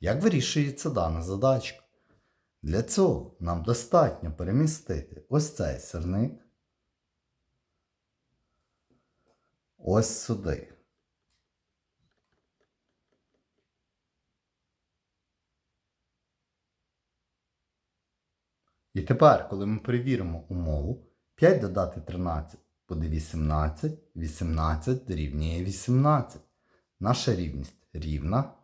Як вирішується дана задачка? Для цього нам достатньо перемістити ось цей сирник ось сюди. І тепер, коли ми перевіримо умову, 5 додати 13 буде 18, 18 дорівнює 18. Наша рівність рівна,